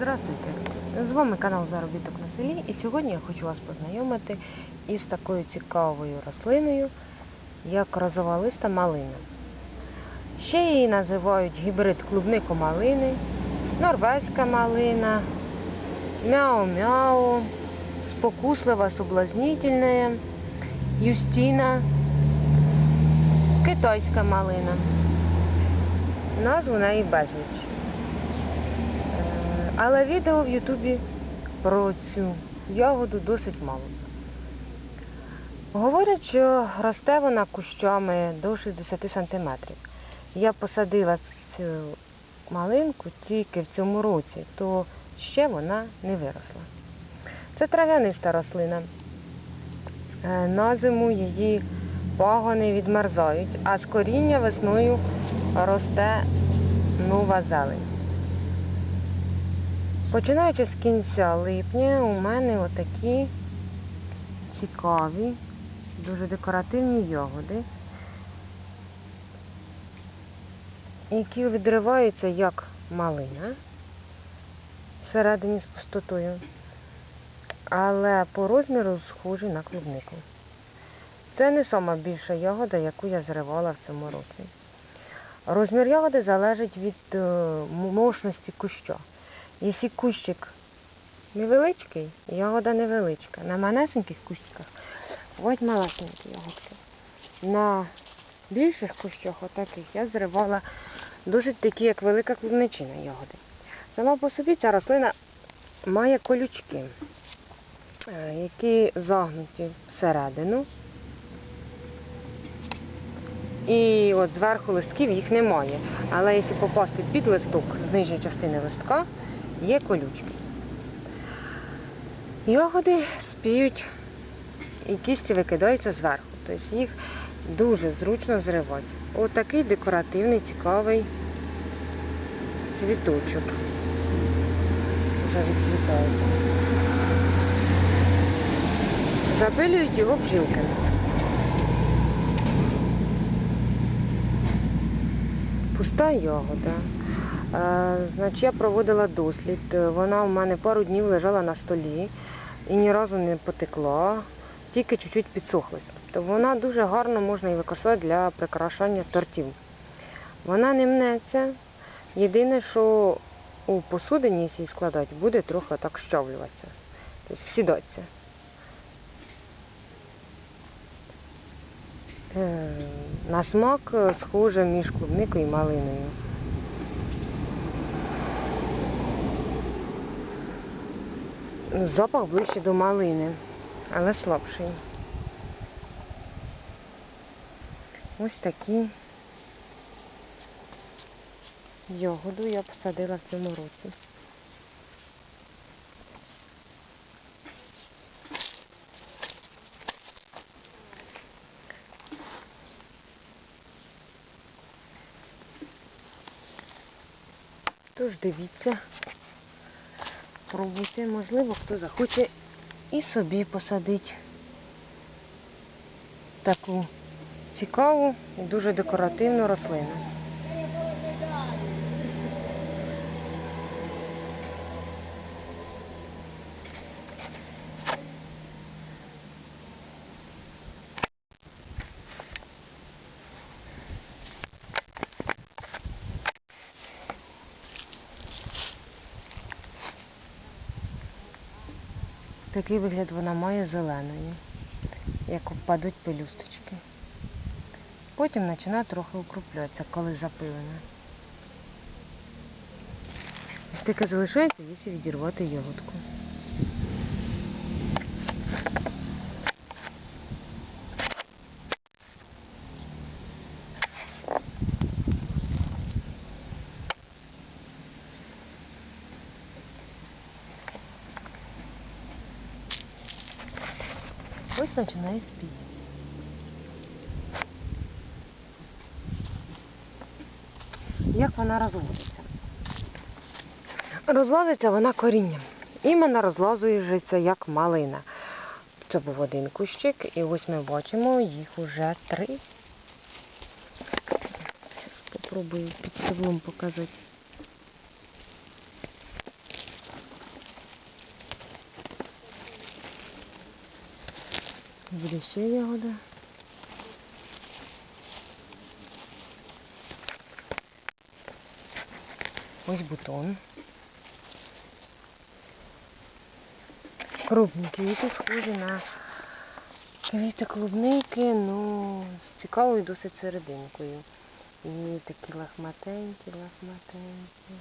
Здравствуйте! З вами канал Заробіток на селі і сьогодні я хочу вас познайомити із такою цікавою рослиною, як розова листа малина. Ще її називають гібрид клубнику малини, норвезька малина, мяу-мяу, спокуслива соблазнительная, юстина, китайська малина. Назв у неї безліч. Але відео в Ютубі про цю ягоду досить мало. Говорять, що росте вона кущами до 60 см. Я посадила цю малинку тільки в цьому році, то ще вона не виросла. Це трав'яниста рослина. Е, На зиму її пагони відмерзають, а з коріння весною росте нова зелень. Починаючи з кінця липня, у мене отакі цікаві, дуже декоративні ягоди, які відриваються як малина всередині з пустотою, але по розміру схожі на клубнику. Це не сама більша ягода, яку я зривала в цьому році. Розмір ягоди залежить від е, мощності куща. Якщо кущик невеличкий, ягода невеличка. На манесеньких кущиках бувають малесенькі ягодки. На більших кущах, отаких, я зривала досить такі, як велика клубничина ягоди. Сама по собі ця рослина має колючки, е, які загнуті всередину. І от зверху листків їх немає. Але якщо попасти під листок з нижньої частини листка, є колючки. Ягоди спіють і кісті викидаються зверху. Тобто їх дуже зручно зривати. Отакий декоративний, цікавий цвіточок. Вже відцвітається. Запилюють його бджілки. Пуста ягода. Е, Значить, я проводила дослід. Вона у мене пару днів лежала на столі і ні разу не потекла, тільки чуть-чуть підсохлась. Тобто вона дуже гарно можна її використовувати для прикрашання тортів. Вона не мнеться. Єдине, що у посудині, якщо її складати, буде трохи так щавлюватися. Тобто всідатися. Е, На смак схоже між клубникою і малиною. Запах ближче до малини, але слабший. Ось такі ягоду я посадила в цьому році. Тож дивіться, пробуйте, можливо, хто захоче і собі посадити таку цікаву і дуже декоративну рослину. Такий вигляд вона має зеленою, як впадуть пелюсточки. Потім починає трохи укруплятися, коли запилена. Стика залишається, якщо відірвати ягодку. Ось починає спіти. Як вона розводиться? Розлазиться вона корінням. Іменно розлазується як малина. Це був один кущик, і ось ми бачимо їх уже три. Спробую під стеблом показати. Буде ще ягода. Ось бутон. Крупні квіти схожі на квіти клубники, ну, з цікавою досить серединкою. І такі лахматенькі, лахматенькі.